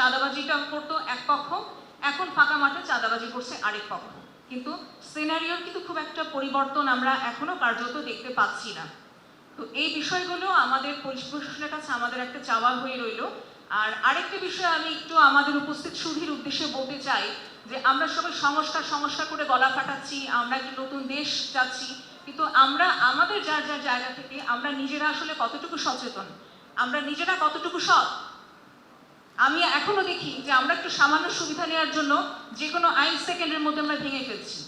চাঁদাবাজিটা করতো এক পক্ষ, এখন ফাঁকা মাঠে চাঁদাবাজি করছে আরেক পক্ষ। কিন্তু সিনারিওর কিন্তু খুব একটা পরিবর্তন আমরা এখনও কার্যত দেখতে পাচ্ছি না। তো এই বিষয়গুলো আমাদের পুলিশ প্রশাসনের কাছে আমাদের একটা চাওয়া হয়ে রইল। আর আরেকটা বিষয় আমি একটু আমাদের উপস্থিত সুধীর উদ্দেশ্যে বলতে চাই যে আমরা সবাই সংস্কার সংস্কার করে গলা ফাটাচ্ছি, আমরা একটি নতুন দেশ চাচ্ছি। কিন্তু আমরা, আমাদের যার যার জায়গা থেকে আমরা নিজেরা আসলে কতটুকু সচেতন? আমরা নিজেরা কতটুকু সৎ? আমি এখনও দেখি যে আমরা একটু সামান্য সুবিধা নেওয়ার জন্য যে কোনো আইন সেকেন্ডের মধ্যে আমরা ভেঙে ফেলছি।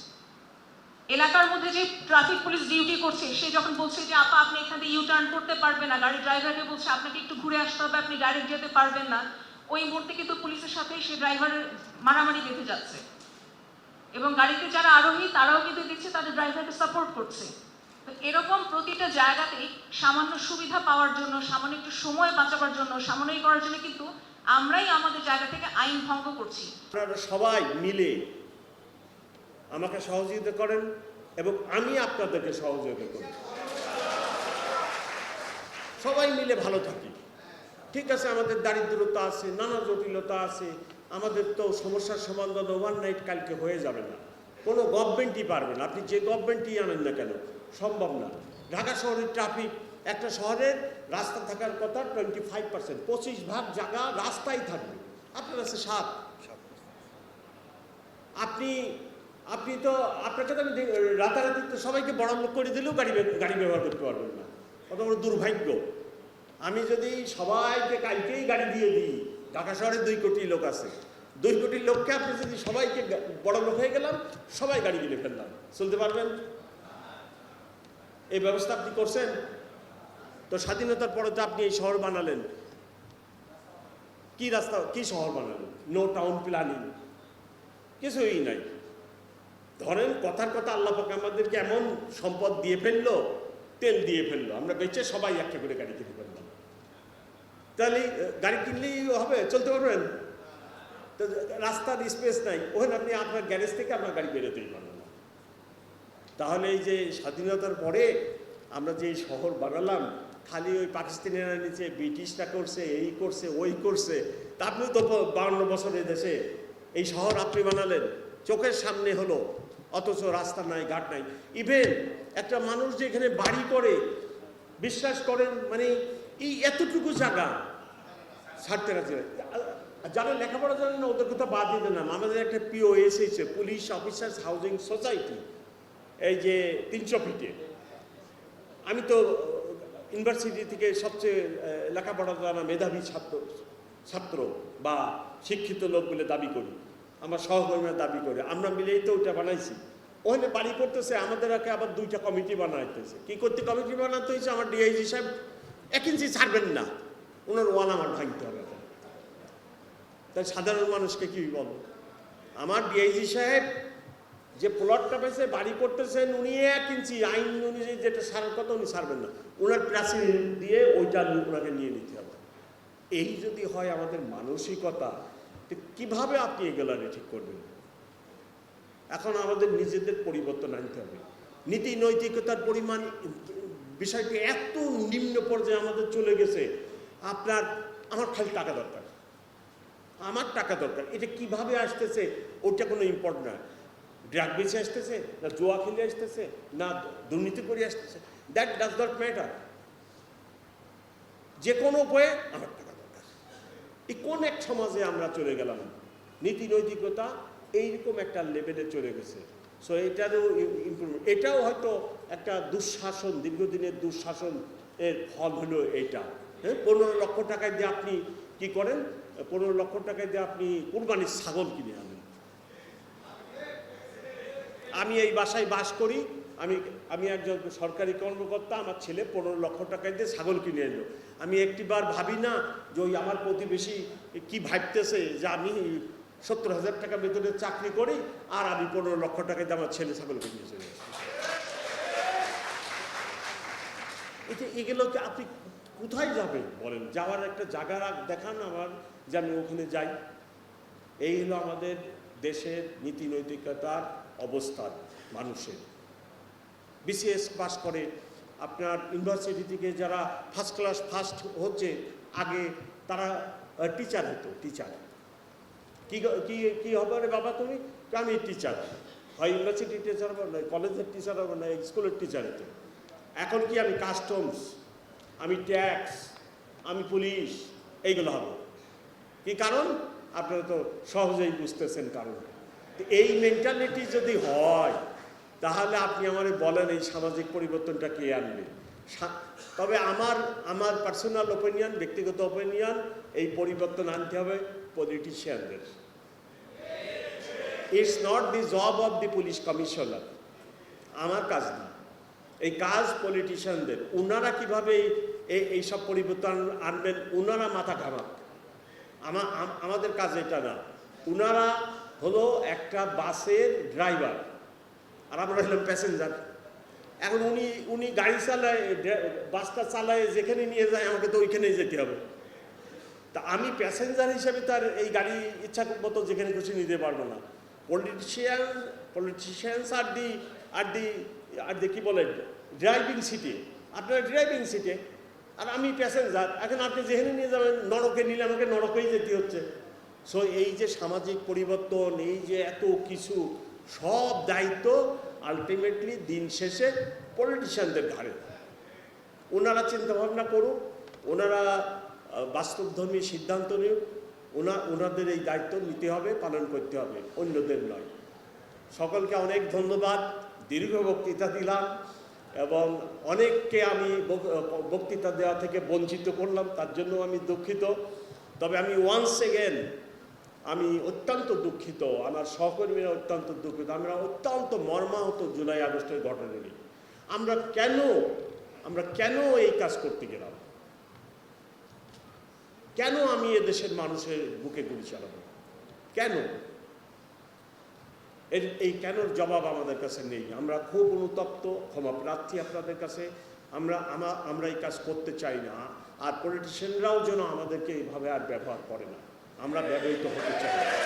এলাকার মধ্যে যে ট্রাফিক পুলিশ ডিউটি করছে, সে যখন বলছে যে, আপা, আপনি এখান থেকে ইউ টার্ন করতে পারবেন না, গাড়ির ড্রাইভারকে বলছে, আপনাকে একটু ঘুরে আসতে হবে, আপনি ডাইরেক্ট যেতে পারবেন না। ওই মুহূর্তে কিন্তু পুলিশের সাথে সে ড্রাইভারের মারামারি বেঁধে যাচ্ছে। এবং গাড়িতে যারা আরোহী, তারাও কিন্তু দেখছে তাদের ড্রাইভারকে সাপোর্ট করছে। তো এরকম প্রতিটা জায়গাতেই সামান্য সুবিধা পাওয়ার জন্য, সামান্য একটু সময় বাঁচাবার জন্য সামান্য করার জন্য কিন্তু আমরাই আমাদের জায়গা থেকে আইন ভঙ্গ করছি। আপনারা সবাই মিলে আমাকে সহযোগিতা করেন এবং আমি আপনাদেরকে সহযোগিতা করি। সবাই মিলে ভালো থাকি। ঠিক আছে, আমাদের দারিদ্রতা আছে, নানা জটিলতা আছে, আমাদের তো সমস্যার সমাধান ওভার নাইট কালকে হয়ে যাবে না। কোনো গভর্নমেন্টই পারবে না। আপনি যে গভর্নমেন্টই আনেন না কেন? সম্ভব না। ঢাকা শহরের ট্রাফিক একটা শহরের রাস্তা থাকার কথা টোয়েন্টি ফাইভ পার্সেন্ট পঁচিশ ভাগ জায়গা রাস্তাই থাকবে। আপনার আছে সাত। আপনি আপনি তো আপনাকে তো আমি রাতারাতি তো সবাইকে বড় লোক করে দিলেও গাড়ি গাড়ি ব্যবহার করতে পারবেন না। কত বড় দুর্ভাগ্য। আমি যদি সবাইকে কালকেই গাড়ি দিয়ে দিই, ঢাকা শহরে দুই কোটি লোক আছে। দুই কোটি লোককে আপনি যদি সবাইকে বড় লোক হয়ে গেলাম, সবাই গাড়ি কিনে ফেললাম। চলতে পারবেন? এই ব্যবস্থা আপনি করছেন? তো স্বাধীনতার পরে তো আপনি এই শহর বানালেন। কি রাস্তা, কি শহর বানালেন? নো টাউন প্ল্যানিং কিছুই নাই। ধরেন কথার কথা আল্লাহ পাক আমাদেরকে এমন সম্পদ দিয়ে ফেলল, তেল দিয়ে ফেলল। আমরা বেঁচে সবাই একটা করে গাড়ি কিনে ফেললাম তাহলে গাড়ি কিনলেই হবে, চলতে পারবেন? তো রাস্তার স্পেস নাই। ওখানে আপনি আপনার গ্যারেজ থেকে আপনার গাড়ি বেরোতেই পারবেন না। তাহলে এই যে স্বাধীনতার পরে আমরা যে শহর বানালাম খালি ওই পাকিস্তানিরা নিচে ব্রিটিশরা করছে, এই করছে, ওই করছে। তা আপনি তো বাউন্ন বছরের দেশে, এই শহর আপনি বানালেন, চোখের সামনে হলো, অথচ রাস্তা নাই, ঘাট নাই। ইভেন একটা মানুষ যে এখানে বাড়ি করে, বিশ্বাস করেন মানে এই এতটুকু জায়গা, ছাড়তে রাজি যারা লেখাপড়া জানেন না, ওদের কথা বাদ দিয়ে না। আমাদের একটা পিও এসেছে পুলিশ অফিসার্স হাউজিং সোসাইটি এই যে তিনশো ফিটে। আমি তো ইউনিভার্সিটি থেকে সবচেয়ে লেখাপড়া জানা মেধাবী ছাত্র ছাত্র বা শিক্ষিত লোক বলে দাবি করি। আমার সহকর্মীরা দাবি করে। আমরা মিলেই তো ওইটা বানাইছি। ওখানে বাড়ি করতেছে আমাদের আগে আবার দুইটা কমিটি বানাইতেছে। কি করতে কমিটি বানাতে হয়েছে? আমার ডিআইজি সাহেব এক ইঞ্চি ছাড়বেন না। ওনার ওয়াল আমার ভাঙতে হবে। তাই সাধারণ মানুষকে কি বলব? আমার ডিআইজি সাহেব যে প্লটটা পেয়েছে বাড়ি করতেছেন উনি এক ইঞ্চি, আইন অনুযায়ী যেটা সারার কথা উনি সারবেন না। ওনার প্রাচীর দিয়ে ওইটা ওনাকে নিয়ে নিতে হবে। এই যদি হয় আমাদের মানসিকতা কীভাবে আপনি এগুলো ঠিক করবেন? এখন আমাদের নিজেদের পরিবর্তন আনতে হবে। নীতি নৈতিকতার পরিমাণ, বিষয়টি এত নিম্ন পর্যায়ে আমাদের চলে গেছে, আপনার, আমার খালি টাকা দরকার। আমার টাকা দরকার। এটা কীভাবে আসতেছে ওটা কোনো ইম্পর্টেন্ট না। ড্রাগ বেছে আসতেছে, না জোয়া খেলে আসতেছে, না দুর্নীতি করে আসতেছে দ্যাট ডাজ নট ম্যাটার যে কোনো উপায়ে আমার টাকা দরকার। এই কোন এক সমাজে আমরা চলে গেলাম, নীতি নৈতিকতা এইরকম একটা লেভেলে চলে গেছে। সো এটারও ইম্প্রুভমেন্ট এটাও হয়তো একটা দুঃশাসন, দীর্ঘদিনের দুঃশাসন এর ফল হলো এইটা হ্যাঁ পনেরো লক্ষ টাকায় দিয়ে আপনি কি করেন? পনেরো লক্ষ টাকায় দিয়ে আপনি কুরবানির ছাগল কিনে আনেন। আমি এই বাসায় বাস করি, আমি আমি একজন সরকারি কর্মকর্তা, আমার ছেলে পনেরো লক্ষ টাকায় দিয়ে ছাগল কিনে এলো। আমি একটিবার ভাবি না যে ওই আমার প্রতিবেশী কি ভাবতেছে যে আমি সত্তর হাজার টাকা বেতনের চাকরি করি আর আমি পনেরো লক্ষ টাকায় দিয়ে আমার ছেলে ছাগল কিনে চলে এটা এগুলোকে আপনি কোথায় যাবেন বলেন? যাওয়ার একটা জায়গা দেখান আমার, যে আমি ওখানে যাই। এই হলো আমাদের দেশের নীতি নৈতিকতার অবস্থান মানুষের বিসিএস পাস করে। আপনার ইউনিভার্সিটি থেকে যারা ফার্স্ট ক্লাস ফার্স্ট হচ্ছে, আগে তারা টিচার হতো টিচার কি কি কি হবে রে বাবা তুমি? আমি টিচার হয় ইউনিভার্সিটি টিচার হব না কলেজের টিচার হব না স্কুলের টিচার হতো। এখন কি আমি কাস্টমস আমি ট্যাক্স আমি পুলিশ এইগুলো হবে। কি কারণ? আপনারা তো সহজেই বুঝতেছেন কারণ। এই মেন্টালিটি যদি হয়, তাহলে আপনি আমারে বলেন এই সামাজিক পরিবর্তনটা কে আনবে? তবে আমার আমার পার্সোনাল ওপিনিয়ন ব্যক্তিগত ওপিনিয়ন এই পরিবর্তন আনতে হবে পলিটিশিয়ানদের it's not the job of the police commissioner আমার কাজ না। এই কাজ পলিটিশিয়ানদের ওনারা কীভাবে এই- এই এইসব পরিবর্তন আনবেন? ওনারা মাথা আম- আমাদের কাজ এটা না। উনারা হলো একটা বাসের ড্রাইভার, আর আমরা হলাম প্যাসেঞ্জার। এখন উনি উনি গাড়ি চালায় বাসটা চালায়, যেখানে নিয়ে যায়, আমাকে তো ওইখানেই যেতে হবে। তা আমি প্যাসেঞ্জার হিসেবে তার এই গাড়ি ইচ্ছা মতো যেখানে খুশি নিতে পারব না। পলিটিশিয়ান পলিটিশিয়ানস আর দি আর দি আর দি কী বলে? ড্রাইভিং সিটে। আপনার ড্রাইভিং সিটে আর আমি প্যাসেঞ্জার এখন আপনি যেখানে নিয়ে যাবেন, নরকে নিলে আমাকে নরকেই যেতে হচ্ছে। সো এই যে সামাজিক পরিবর্তন, এই যে এত কিছু, সব দায়িত্ব আলটিমেটলি দিন শেষে পলিটিশিয়ানদের ঘাড়ে। ওনারা চিন্তা ভাবনা করুক, ওনারা বাস্তবধর্মী সিদ্ধান্ত নিক, ওনা, ওনাদের এই দায়িত্ব নিতে হবে, পালন করতে হবে, অন্যদের নয়। সকলকে অনেক ধন্যবাদ, দীর্ঘ বক্তৃতা দিলাম। এবং অনেককে আমি বক- বক্তৃতা দেওয়া থেকে বঞ্চিত করলাম, তার জন্য আমি দুঃখিত। তবে আমি ওয়ান্স এগেন আমি অত্যন্ত দুঃখিত, আমার সহকর্মীরা অত্যন্ত দুঃখিত, আমরা অত্যন্ত মর্মাহত জুলাই আগস্টের ঘটনা নিয়ে। আমরা কেন আমরা কেন এই কাজ করতে গেলাম? কেন আমি এ দেশের মানুষের বুকে গুলি চালাবো? কেন? এর, এই কেনর জবাব আমাদের কাছে নেই। আমরা খুব অনুতপ্ত, ক্ষমা প্রার্থী আপনাদের কাছে। আমরা, আমা- আমরা এই কাজ করতে চাই না। আর পলিটিশিয়ানরাও যেন আমাদেরকে এইভাবে আর ব্যবহার করে না। আমরা ব্যবহৃত হতে চাই